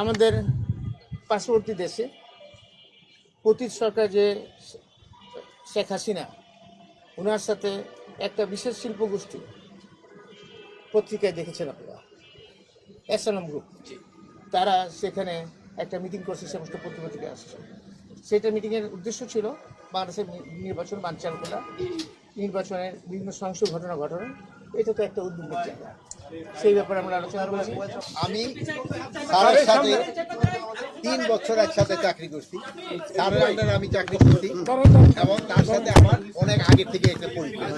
আমাদের পার্শ্ববর্তী দেশে পতীত সরকার যে শেখ হাসিনা ওনার সাথে একটা বিশেষ শিল্প গোষ্ঠী পত্রিকায় দেখেছেন আপনারা এসএলএম গ্রুপ তারা সেখানে একটা মিটিং করছে সমস্ত পত্রিকা আসছে। সেটা মিটিংয়ের উদ্দেশ্য ছিল বাংলাদেশের নির্বাচন বানচাল করা নির্বাচনের বিভিন্ন সহিংস ঘটনা ঘটনা। এটা তো একটা উদ্যোগের জায়গা। সেই ব্যাপারে আমরা আলোচনা করেছি। আমি স্যারের সাথে তিন বছর একসাথে চাকরি করছি। স্যারের আন্ডারে আমি চাকরি করছি এবং তার সাথে আমার অনেক আগে থেকে একটা পরিচয়।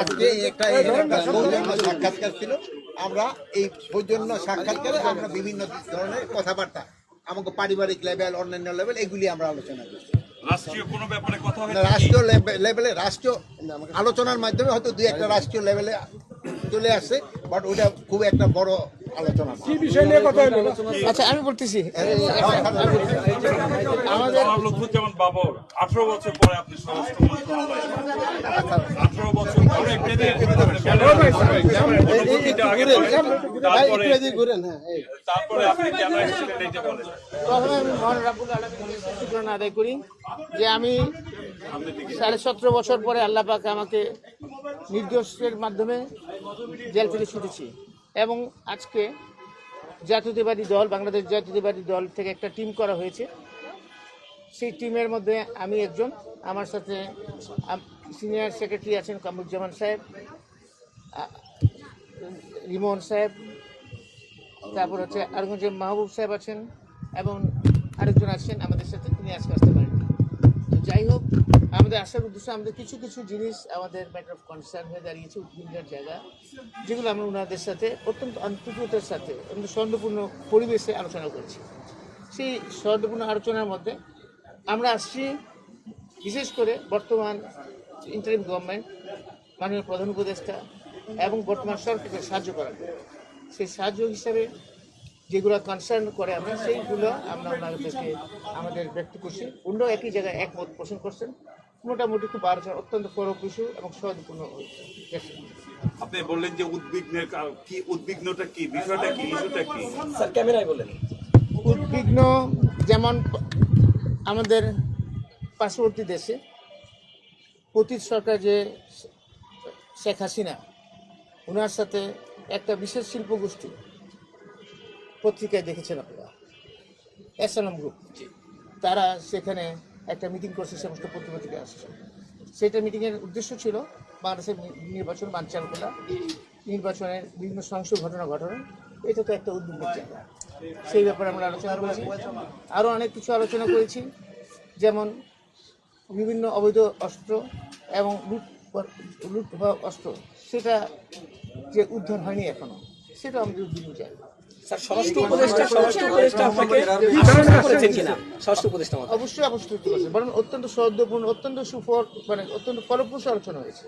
আজকে একটা সৌজন্য সাক্ষাৎকার ছিল। আমরা এই সৌজন্য সাক্ষাৎকারে আমরা বিভিন্ন ধরনের কথাবার্তা আমাকে পারিবারিক লেভেল অন্যান্য লেভেল এগুলি আমরা আলোচনা করছি। রাষ্ট্রীয় কোনো ব্যাপারে কথা হয়েছে রাষ্ট্রীয় লেভেলে রাষ্ট্রীয় আলোচনার মাধ্যমে হয়তো দুই একটা রাষ্ট্রীয় লেভেলে চলে আসছে বাট ওটা খুব একটা বড় আলোচনা না। আচ্ছা আমি বলতেছি। আমাদের জনাব লুৎফুজ্জামান বাবর আঠারো বছর পরে আপনি স্বরাষ্ট্র মন্ত্রণালয়ে আঠারো বছর পরে অনুভূতিটা আগে তারপরে তারপরে আপনি কেন এসেছিলেন এই যে বলেন। প্রথমে আমি মহান শুক্রানা আদায় করি যে আমি সাড়ে সতেরো বছর পরে আল্লাহ পাক আমাকে নির্দোষের মাধ্যমে জেল থেকে ছুটেছি। এবং আজকে জাতীয়তাবাদী দল, বাংলাদেশ জাতীয়তাবাদী দল থেকে একটা টিম করা হয়েছে। সেই টিমের মধ্যে আমি একজন, আমার সাথে সিনিয়র সেক্রেটারি আছেন কামরুজ্জামান সাহেব রিমন সাহেব, তারপর হচ্ছে আরেকজন মাহবুব সাহেব আছেন এবং আরেকজন আছেন আমাদের সাথে, তিনি আজকে আসতে পারেন আসার উদ্দেশ্য আমাদের কিছু কিছু জিনিস আমাদের ম্যাটার অফ কনসার্ন হয়ে দাঁড়িয়েছে উদ্বিগ্নের জায়গা, যেগুলো আমরা ওনাদের সাথে অত্যন্ত আন্তরিকতার সাথে, অত্যন্ত সৌন্দর্যপূর্ণ পরিবেশে আলোচনা করছি। সেই সৌন্দর্যপূর্ণ আলোচনার মধ্যে আমরা আসছি বিশেষ করে বর্তমান ইন্টারিম গভর্নমেন্ট মাননীয় প্রধান উপদেষ্টা এবং বর্তমান সরকারকে সাহায্য করার। সেই সাহায্য হিসাবে যেগুলো কনসার্ন করে আমরা, সেইগুলো আমরা ওনাদেরকে আমাদের ব্যক্ত করছি। অন্য একই জায়গায় একমত পোষণ করছেন। মোটামুটি খুব আলোচনা অত্যন্ত ফলপ্রসূ এবং সহজপূর্ণ গেছে আপনি বললেন যে উদ্বিগ্নের কারণ কি উদ্বিগ্নটা কি? বিষয়টা কি? ইস্যুটা কি? স্যার ক্যামেরায় বলেন। উদ্বিগ্ন যেমন আমাদের পার্শ্ববর্তী দেশে পতীত সরকার যে শেখ হাসিনা ওনার সাথে একটা বিশেষ শিল্প গোষ্ঠী পত্রিকায় দেখেছেন আপনারা এসএলএম গ্রুপ। তারা সেখানে একটা মিটিং করছে সমস্ত পত্রিকা আসছে। সেটা মিটিংয়ের উদ্দেশ্য ছিল বাংলাদেশের নির্বাচন বানচাল করা নির্বাচনের বিভিন্ন সহিংস ঘটনা ঘটানো। এটা তো একটা উদ্যোগের জায়গা। সেই ব্যাপারে আমরা আলোচনা করেছি। আরও অনেক কিছু আলোচনা করেছি। যেমন বিভিন্ন অবৈধ অস্ত্র এবং লুট লুট হওয়া অস্ত্র, সেটা যে উদ্ধার হয়নি এখনও সেটা আমাদের উদ্বিগ্ন জায়গা। স্যার স্বরাষ্ট্র উপদেষ্টা স্বরাষ্ট্র উপদেষ্টা আপনাকে আশ্বস্ত করেছেন কিনা? স্বরাষ্ট্র উপদেষ্টা মহোদয়? অবশ্যই অবশ্যই করেছে বরং অত্যন্ত সৌদ্যপূর্ণ অত্যন্ত সুফল মানে অত্যন্ত ফলপ্রসূ আলোচনা হয়েছে।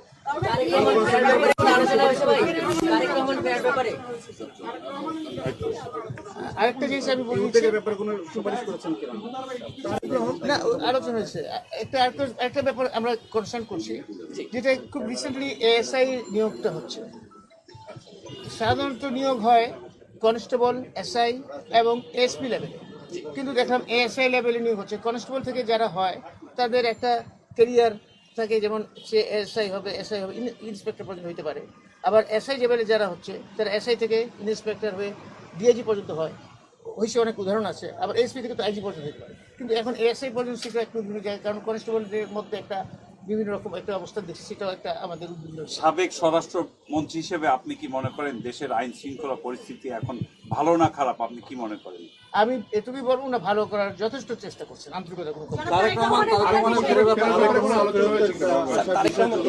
আরেকটা জিনিস আমি বলব ব্যাপারে কোনো সুপারিশ করেছেন না আলোচনা হয়েছে। একটা আরেকটা- একটা ব্যাপার আমরা কনসার্ন করছি যেটা খুব রিসেন্টলি এএসআই নিয়োগটা হচ্ছে। সাধারণত নিয়োগ হয় কনস্টেবল, এসআই এবং এসপি লেভেলে। কিন্তু দেখলাম এএসআই লেভেলে নিয়োগ হচ্ছে। কনস্টেবল থেকে যারা হয়, তাদের একটা কেরিয়ার থাকে, যেমন সে এসআই হবে এসআই হবে ইন্সপেক্টর পর্যন্ত হইতে পারে। আবার এসআই লেভেলে যারা হচ্ছে, তারা এসআই থেকে ইন্সপেক্টর হয়ে ডিআইজি পর্যন্ত হয়। হয়েছে অনেক উদাহরণ আছে, আবার এসপি থেকে তো আইজি পর্যন্ত হতে পারে। কিন্তু এখন এএসআই পর্যন্ত সেটা একটু জায়গায়, কারণ কনস্টেবলদের মধ্যে একটা বিভিন্ন রকম একটা অবস্থা দেখছি সেটাও একটা আমাদের উদ্বিগ্ন সাবেক স্বরাষ্ট্র মন্ত্রী হিসেবে আপনি কি মনে করেন দেশের আইন শৃঙ্খলা পরিস্থিতি এখন ভালো না খারাপ? আপনি কি মনে করেন? আমি এটুকুই বলব না ভালো করার যথেষ্ট চেষ্টা করছেন আন্তরিকতা কোনো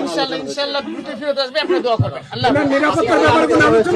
ইনশাল্লাহ ইনশাল্লাহ ফেরত আসবে আপনার দোয়া আল্লাহ হাফেজ।